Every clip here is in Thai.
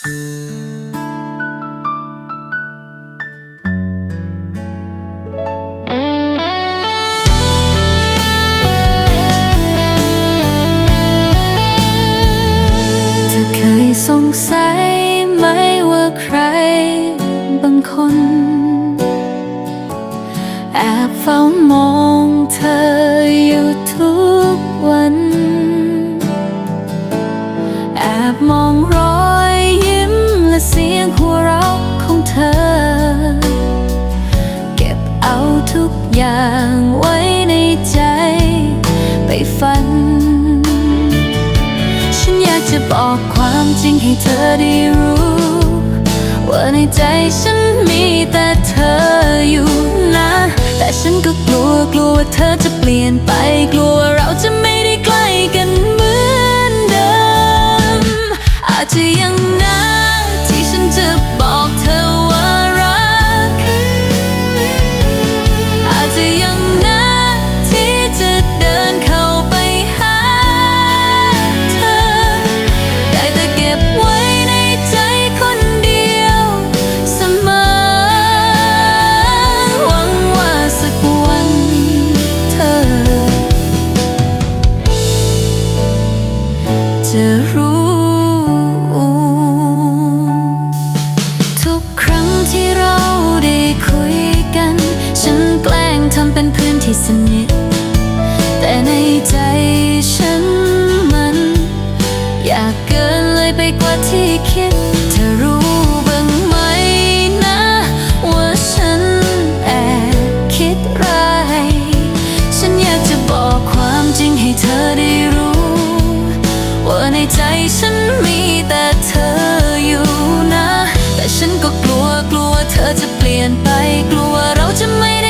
เธอเคยสงสัยไหมว่าใครบางคน แอบเฝ้ามองเธอ ฝัน ฉันอยากจะบอกความจริงให้เธอได้รู้ ว่าในใจฉันมีแต่เธออยู่นะ แต่ฉันก็กลัวกลัวว่าเธอจะเปลี่ยนไปกลัวว่าเราจะไม่ได้ใกล้กันเหมือนเดิม อาจจะยัง จะรู้ ทุกครั้งที่เราได้คุยกัน ฉันแกล้งทำเป็นเพื่อนที่สนิท แต่ในใจฉันมัน อยากเกินเลยไปกว่าที่คิด ฉันมีแต่เธออยู่นะ แต่ฉันก็กลัวกลัวเธอจะเปลี่ยนไปกลัวเราจะไม่ได้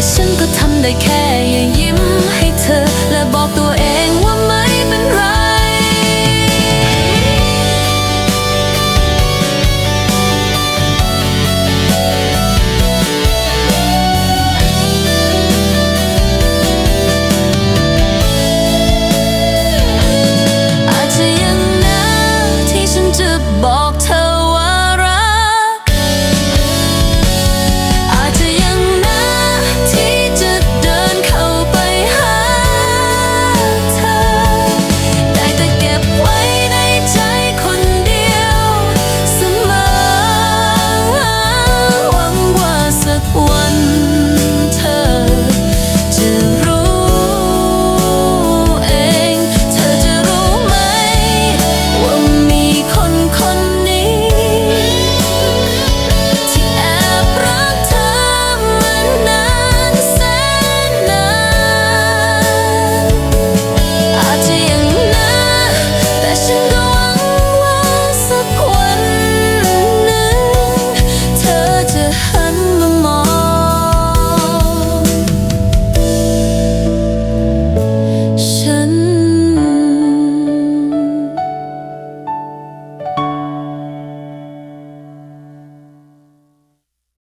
แต่ฉันก็ทำได้แค่ยิ้ม